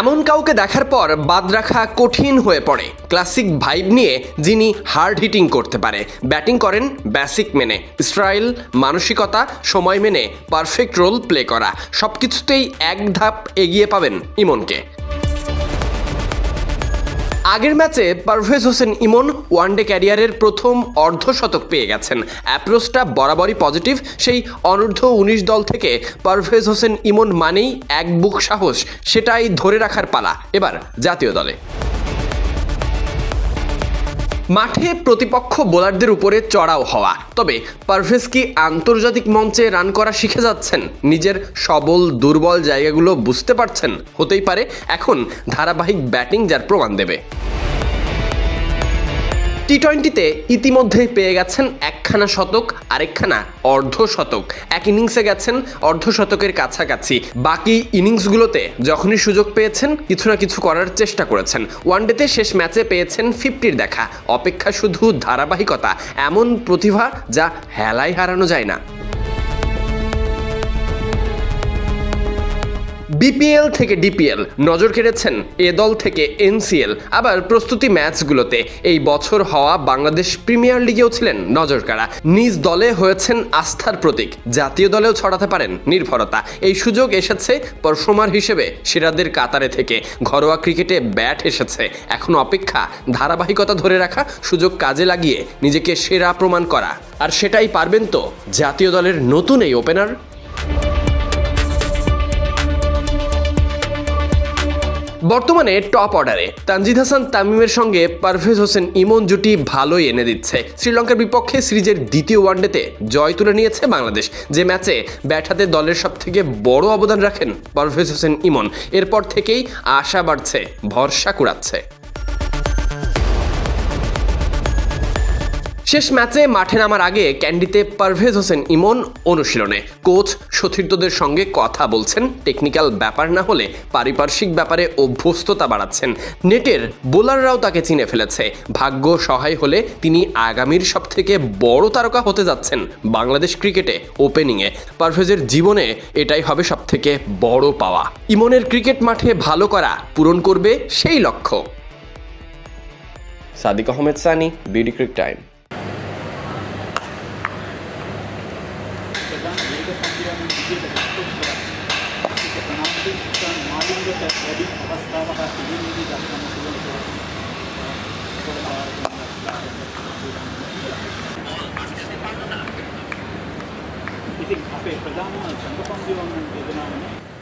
এমন কাউকে দেখার পর বাদ রাখা কঠিন হয়ে পড়ে। ক্লাসিক ভাইব নিয়ে যিনি হার্ড হিটিং করতে পারে। ব্যাটিং করেন বেসিক মেনে। স্টাইল, মানসিকতা, সময় মেনে, পারফেক্ট রোল প্লে করা। সব কিছুতেই এক ধাপ এগিয়ে পাবেন ইমনকে। আগের ম্যাচে পারভেজ হোসেন ইমন ওয়ানডে ক্যারিয়ারের প্রথম অর্ধশতক পেয়ে গেছেন। অ্যাপ্রোচটা বরাবরই পজিটিভ। সেই অনূর্ধ্ব উনিশ দল থেকে পারভেজ হোসেন ইমন মানেই এক বুক সাহস, সেটাই ধরে রাখার পালা। এবার জাতীয় দলে। মাঠে প্রতিপক্ষ বোলারদের উপরে চড়াও হওয়া। তবে পারভেজ কি আন্তর্জাতিক মঞ্চে রান করা শিখে যাচ্ছেন। নিজের সবল, দুর্বল জায়গাগুলো বুঝতে পারছেন। হতেই পারে এখন ধারাবাহিক ব্যাটিং যার প্রমাণ দেবে। টি টোয়েন্টিতে ইতিমধ্যেই পেয়ে গেছেন একখানা শতক, আরেকখানা অর্ধ শতক এক ইনিংসে গেছেন অর্ধ শতকের কাছাকাছি। বাকি ইনিংসগুলোতে যখনই সুযোগ পেয়েছেন, কিছু না কিছু করার চেষ্টা করেছেন। ওয়ানডেতে শেষ ম্যাচে পেয়েছেন ফিফটির দেখা। অপেক্ষা শুধু ধারাবাহিকতা, এমন প্রতিভা যা হেলায় হারানো যায় না। বিপিএল থেকে ডিপিএল নজর কেড়েছেন এ দল থেকে এনসিএল আবার প্রস্তুতি ম্যাচগুলোতে এই বছর হওয়া বাংলাদেশ প্রিমিয়ার লিগেও ছিলেন নজর কাড়া নিজ দলে হয়েছেন আস্থার প্রতীক, জাতীয় দলেও ছড়াতে পারেন নির্ভরতা। এই সুযোগ এসেছে পারফর্মার হিসেবে সেরাদের কাতারে থেকে। ঘরোয়া ক্রিকেটে ব্যাট এসেছে। এখন অপেক্ষা, ধারাবাহিকতা ধরে রাখা সুযোগ কাজে লাগিয়ে নিজেকে সেরা প্রমাণ করা। আর সেটাই পারবেন তো জাতীয় দলের নতুন এই ওপেনার বর্তমানে টপ অর্ডারে। তানজিদ হাসান, তামিমের সঙ্গে পারভেজ হোসেন, ইমন জুটি ভালোই এনে দিচ্ছে। শ্রীলঙ্কার বিপক্ষে সিরিজের দ্বিতীয় ওয়ানডেতে জয় তুলে নিয়েছে বাংলাদেশ। যে ম্যাচে ব্যাট হাতে দলের সব থেকে বড় অবদান রাখেন পারভেজ হোসেন, ইমন, এরপর থেকেই আশা বাড়ছে, ভরসা কুড়াচ্ছে। শেষ ম্যাচে মাঠে নামার আগে ক্যান্ডিতে পারভেজ হোসেন ইমন অনুশীলনে। কোচ সতীর্থদের সঙ্গে কথা বলছেন। টেকনিক্যাল ব্যাপার না হলে পারিপার্শ্বিক ব্যাপারে অভ্যস্ততা বাড়াচ্ছেন। নেটের বোলাররাও তাকে চিনে ফেলেছে। ভাগ্য সহায় হলে তিনি আগামীর সব থেকে বড় তারকা হতে যাচ্ছেন বাংলাদেশ ক্রিকেটে ওপেনিংয়ে। পারভেজের জীবনে এটাই হবে সব থেকে বড় পাওয়া। ইমনের ক্রিকেট মাঠে ভালো করা পূরণ করবে সেই লক্ষ্য। Sadik Ahmed Sunny, BD Cric Time. සම්පියන විදිහට විස්තර කරා. ඒක ප්‍රනාන්දු මාළින්ගට වැඩි අවස්ථාවක් තිබෙනදී දක්වන්න පුළුවන්. ඉතින් අපේ ප්‍රධාන සංගපම් දියුණුව වේදනාවනේ